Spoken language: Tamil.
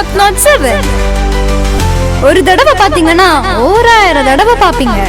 நாட் நாட் செவன் ஒரு தடவை பாத்தீங்கன்னா ஓராயிரம் தடவை பாப்பீங்க.